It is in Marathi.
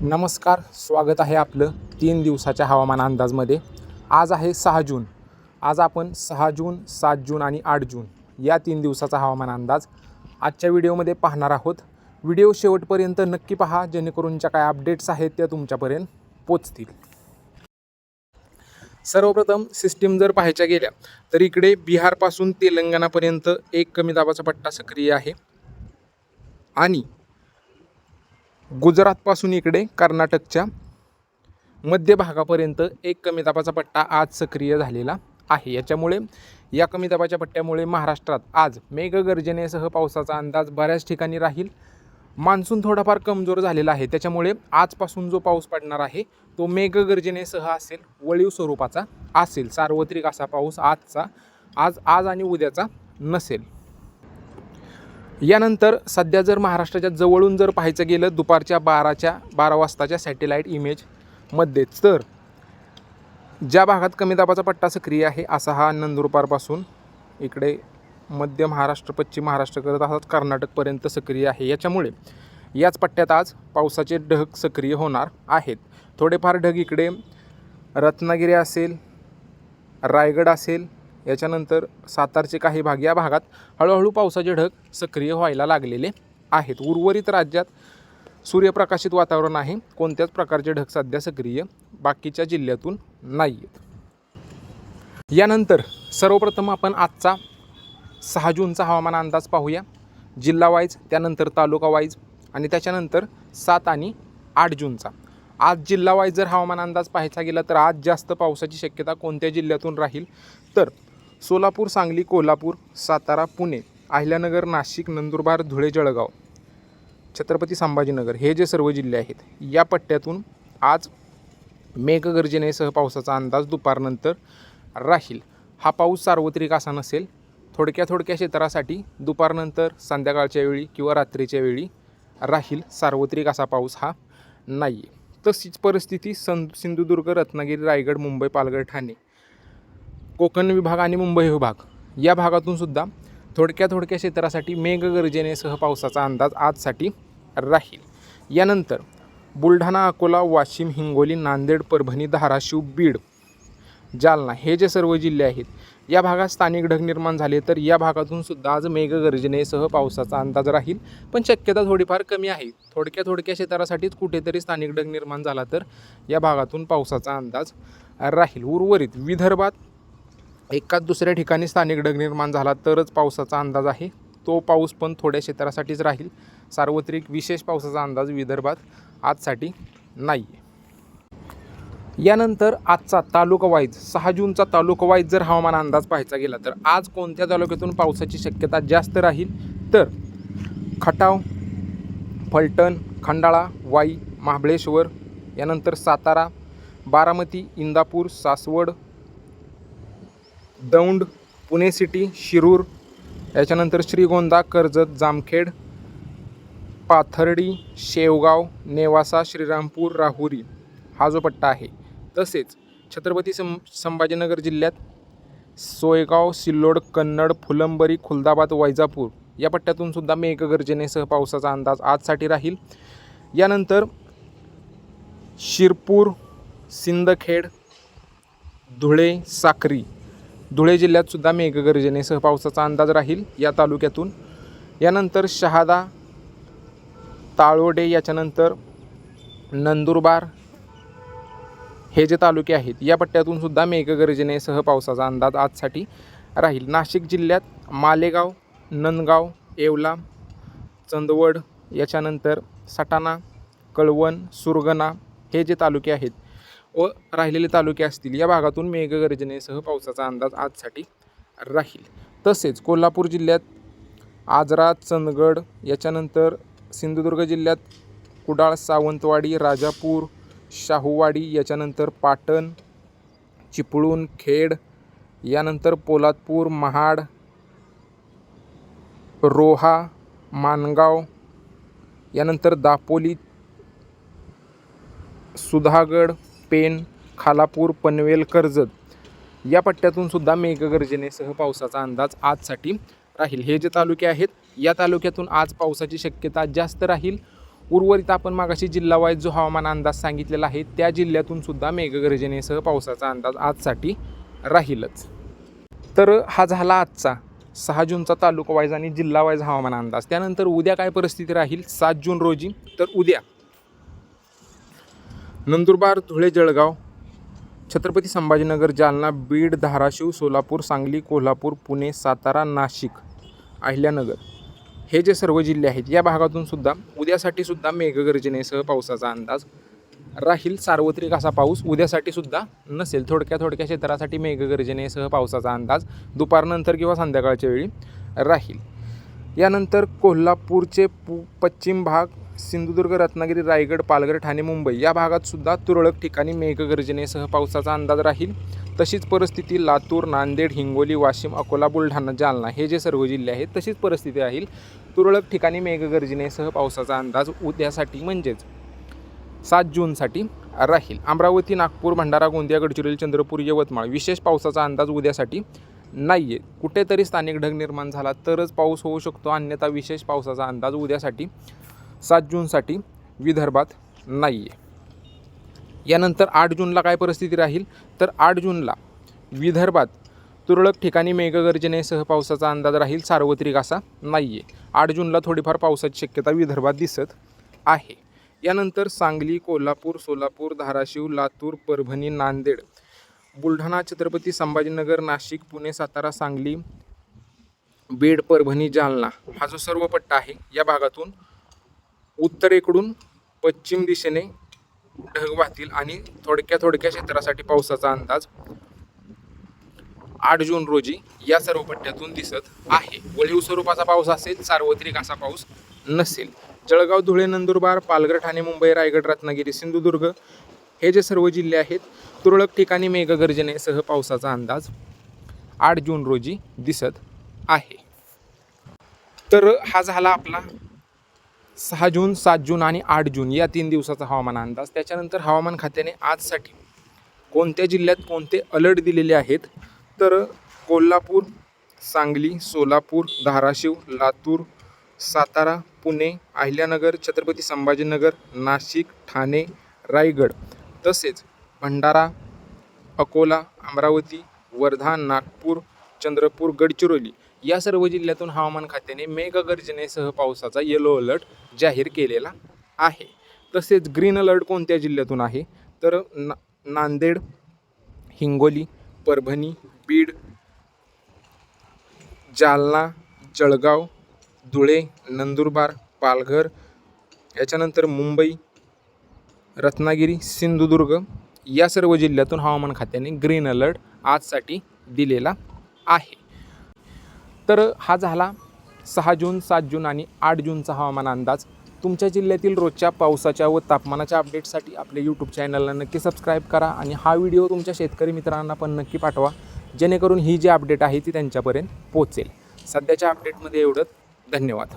नमस्कार स्वागत आहे आपलं तीन दिवसाच्या हवामान अंदाजमध्ये. आज आहे सहा जून. आज आपण सहा जून सात जून आणि आठ जून या तीन दिवसाचा हवामान अंदाज आजच्या व्हिडिओमध्ये पाहणार आहोत. व्हिडिओ शेवटपर्यंत नक्की पहा जेणेकरून ज्या काय अपडेट्स आहेत त्या तुमच्यापर्यंत पोचतील. सर्वप्रथम सिस्टीम जर पाहायच्या गेल्या तर इकडे बिहारपासून तेलंगणापर्यंत एक कमी दाबाचा पट्टा सक्रिय आहे. आणि गुजरातपासून इकडे कर्नाटकच्या मध्य भागापर्यंत एक कमी दाबाचा पट्टा आज सक्रिय झालेला आहे. याच्यामुळे या कमी दाबाच्या पट्ट्यामुळे महाराष्ट्रात आज मेघगर्जनेसह पावसाचा अंदाज बऱ्याच ठिकाणी राहील. मान्सून थोडाफार कमजोर झालेला आहे. त्याच्यामुळे आजपासून जो पाऊस पडणार आहे तो मेघगर्जनेसह असेल वळीव स्वरूपाचा असेल. सार्वत्रिक असा पाऊस आजचा आज आज आणि उद्याचा नसेल. यानंतर सध्या जर महाराष्ट्राच्या जवळून जर पाहायचं गेलं दुपारच्या बाराच्या बारा वाजताच्या सॅटेलाईट इमेजमध्येच तर ज्या भागात कमी दाबाचा पट्टा सक्रिय आहे असा हा नंदुरबारपासून इकडे मध्य महाराष्ट्र पश्चिम महाराष्ट्र करत असाच कर्नाटकपर्यंत सक्रिय आहे. याच्यामुळे याच पट्ट्यात आज पावसाचे ढग सक्रिय होणार आहेत. थोडेफार ढग इकडे रत्नागिरी असेल रायगड असेल याच्यानंतर सातारचे काही भाग या भागात हळूहळू पावसाचे ढग सक्रिय व्हायला लागलेले आहेत. उर्वरित राज्यात सूर्यप्रकाशित वातावरण आहे. कोणत्याच प्रकारचे ढग सध्या सक्रिय बाकीच्या जिल्ह्यातून नाही आहेत यानंतर सर्वप्रथम आपण आजचा सहा जूनचा हवामान अंदाज पाहूया. जिल्हा वाईज त्यानंतर तालुका वाईज आणि त्याच्यानंतर सात आणि आठ जूनचा. आज जिल्हा वाईज जर हवामान अंदाज पाहायचा गेला तर आज जास्त पावसाची शक्यता कोणत्या जिल्ह्यातून राहील? तर सोलापूर सांगली कोल्हापूर सातारा पुणे अहिल्यानगर नाशिक नंदुरबार धुळे जळगाव छत्रपती संभाजीनगर हे जे सर्व जिल्हे आहेत या पट्ट्यातून आज मेघगर्जनेसह पावसाचा अंदाज दुपारनंतर राहील. हा पाऊस सार्वत्रिक असा नसेल थोडक्या थोडक्या क्षेत्रासाठी दुपारनंतर संध्याकाळच्या वेळी किंवा रात्रीच्या वेळी राहील सार्वत्रिक असा पाऊस हा नाही आहे तशीच परिस्थिती सं सिंधुदुर्ग रत्नागिरी रायगड मुंबई पालघर ठाणे कोकण विभाग आणि मुंबई विभाग या भागातून सुद्धा थोडक्या थोडक्या क्षेत्रासाठी मेघगर्जनेसह पावसाचा अंदाज आजसाठी राहील. यानंतर बुलढाणा अकोला वाशिम हिंगोली नांदेड परभणी धाराशिव बीड जालना हे जे सर्व जिल्हे आहेत या भागात स्थानिक ढग निर्माण झाले तर या भागातून सुद्धा आज मेघगर्जनेसह पावसाचा अंदाज राहील. पण शक्यता थोडीफार कमी आहे. थोडक्या थोडक्या क्षेत्रासाठीच कुठेतरी स्थानिक ढग निर्माण झाला तर या भागातून पावसाचा अंदाज राहील. उर्वरित विदर्भात एकाच दुसऱ्या ठिकाणी स्थानिक ढग निर्माण झाला तरच पावसाचा अंदाज आहे. तो पाऊस पण थोड्या क्षेत्रासाठीच राहील. सार्वत्रिक विशेष पावसाचा अंदाज विदर्भात आजसाठी नाही आहे यानंतर आजचा तालुका वाईज सहा जूनचा तालुका वाईज जर हवामान अंदाज पाहायचा गेला तर आज कोणत्या तालुक्यातून पावसाची शक्यता जास्त राहील? तर खटाव फलटण खंडाळा वाई महाबळेश्वर यानंतर सातारा बारामती इंदापूर सासवड दौंड पुणे सिटी शिरूर याच्यानंतर श्रीगोंदा कर्जत जामखेड पाथर्डी शेवगाव नेवासा श्रीरामपूर राहुरी हा जो पट्टा आहे. तसेच छत्रपती सं संभाजीनगर जिल्ह्यात सोयगाव सिल्लोड कन्नड फुलंबरी खुलदाबाद वैजापूर या पट्ट्यातून सुद्धा मेघगर्जनेसह पावसाचा अंदाज आजसाठी राहील. यानंतर शिरपूर सिंदखेड धुळे साक्री धुळे जिल्ह्यात सुद्धा मेघगर्जनेसह पावसाचा अंदाज राहील. या तालुक्यातून यानंतर शहादा ताळोडे याच्यानंतर नंदुरबार हे जे तालुके आहेत या पट्ट्यातून सुद्धा मेघगर्जनेसह पावसाचा अंदाज आजसाठी राहील. नाशिक जिल्ह्यात मालेगाव नंदगाव येवला चंदवड याच्यानंतर सटाणा कळवण सुरगणा हे जे तालुके आहेत व राहिलेले तालुके असतील या भागातून मेघगर्जनेसह पावसाचा अंदाज आजसाठी राहील. तसेच कोल्हापूर जिल्ह्यात आजरा चंदगड याच्यानंतर सिंधुदुर्ग जिल्ह्यात कुडाळ सावंतवाडी राजापूर शाहूवाडी याच्यानंतर पाटण चिपळूण खेड यानंतर पोलादपूर महाड रोहा मानगाव यानंतर दापोली सुधागड पेन खालापूर पनवेल कर्जत या पट्ट्यातून सुद्धा मेघगर्जनेसह पावसाचा अंदाज आजसाठी राहील. हे जे तालुके आहेत या तालुक्यातून आज पावसाची शक्यता जास्त राहील. उर्वरित आपण मागाशी जिल्हावाईज जो हवामान अंदाज सांगितलेला आहे त्या जिल्ह्यातून सुद्धा मेघगर्जनेसह पावसाचा अंदाज आजसाठी राहीलच. तर हा झाला आजचा सहा जूनचा तालुका वाईज आणि जिल्हा वाईज हवामान अंदाज. त्यानंतर उद्या काय परिस्थिती राहील? सात जून रोजी. तर उद्या नंदुरबार धुळे जळगाव छत्रपती संभाजीनगर जालना बीड धाराशिव सोलापूर सांगली कोल्हापूर पुणे सातारा नाशिक अहिल्यानगर. हे जे सर्व जिल्हे आहेत या भागातून सुद्धा उद्यासाठी सुद्धा मेघगर्जनेसह पावसाचा अंदाज राहील. सार्वत्रिक असा पाऊस उद्यासाठी सुद्धा नसेल. थोडक्या थोडक्या क्षेत्रासाठी मेघगर्जनेसह पावसाचा अंदाज दुपारनंतर किंवा संध्याकाळच्या वेळी राहील. यानंतर कोल्हापूरचे पू पश्चिम भाग सिंधुदुर्ग रत्नागिरी रायगड पालघर ठाणे मुंबई या भागात सुद्धा तुरळक ठिकाणी मेघगर्जनेसह पावसाचा अंदाज राहील. तशीच परिस्थिती लातूर नांदेड हिंगोली वाशिम अकोला बुलढाणा जालना हे जे सर्व जिल्हे आहेत तशीच परिस्थिती राहील. तुरळक ठिकाणी मेघगर्जनेसह पावसाचा अंदाज उद्यासाठी म्हणजेच सात जूनसाठी राहील. अमरावती नागपूर भंडारा गोंदिया गडचिरोली चंद्रपूर यवतमाळ विशेष पावसाचा अंदाज उद्यासाठी नाही आहे कुठेतरी स्थानिक ढग निर्माण झाला तरच पाऊस होऊ शकतो अन्यथा विशेष पावसाचा अंदाज उद्यासाठी सात जूनसाठी विदर्भात नाही आहे यानंतर आठ जूनला काय परिस्थिती राहील? तर आठ जूनला विदर्भात तुरळक ठिकाणी मेघगर्जनेसह पावसाचा अंदाज राहील सार्वत्रिक असा नाही आहे आठ जूनला थोडीफार पावसाची शक्यता विदर्भात दिसत आहे. यानंतर सांगली कोल्हापूर सोलापूर धाराशिव लातूर परभणी नांदेड बुलढाणा छत्रपती संभाजीनगर नाशिक पुणे सातारा सांगली बीड परभणी जालना हा जो सर्व पट्टा आहे या भागातून उत्तरेकडून पश्चिम दिशेने ढग वाहतील आणि थोडक्या थोडक्या क्षेत्रासाठी पावसाचा अंदाज आठ जून रोजी या सर्व पट्ट्यातून दिसत आहे. वळीव स्वरूपाचा पाऊस असेल सार्वत्रिक असा पाऊस नसेल. जळगाव धुळे नंदुरबार पालघर ठाणे मुंबई रायगड रत्नागिरी सिंधुदुर्ग हे जे सर्व जिल्हे आहेत तुरळक ठिकाणी मेघगर्जनेसह पावसाचा अंदाज आठ जून रोजी दिसत आहे. तर हा झाला आपला सहा जून सात जून आणि आठ जून या तीन दिवसाचा हवामान अंदाज. त्याच्यानंतर हवामान खात्याने आजसाठी कोणत्या जिल्ह्यात कोणते अलर्ट दिलेले आहेत? तर कोल्हापूर सांगली सोलापूर धाराशिव लातूर सातारा पुणे अहिल्यानगर छत्रपती संभाजीनगर नाशिक ठाणे रायगड तसेच भंडारा अकोला अमरावती वर्धा नागपूर चंद्रपूर गडचिरोली या सर्व जिल्ह्यातून हवामान खात्याने मेघगर्जनेसह पावसाचा येलो अलर्ट जाहीर केलेला आहे. तसेच ग्रीन अलर्ट कोणत्या जिल्ह्यातून आहे? तर ना नांदेड हिंगोली परभणी बीड जालना जळगाव धुळे नंदुरबार पालघर याच्यानंतर मुंबई रत्नागिरी सिंधुदुर्ग या सर्व जिल्ह्यातून हवामान खात्याने ग्रीन अलर्ट आजसाठी दिलेला आहे. तर हा झाला सहा जून सात जून आणि आठ जूनचा हवामान अंदाज. तुमच्या जिल्ह्यातील रोजच्या पावसाच्या व तापमानाच्या अपडेटसाठी आपल्या यूट्यूब चॅनलला नक्की सबस्क्राईब करा आणि हा व्हिडिओ तुमच्या शेतकरी मित्रांना पण नक्की पाठवा जेणेकरून ही जी अपडेट आहे ती त्यांच्यापर्यंत पोचेल सध्याच्या अपडेटमध्ये एवढंच. धन्यवाद.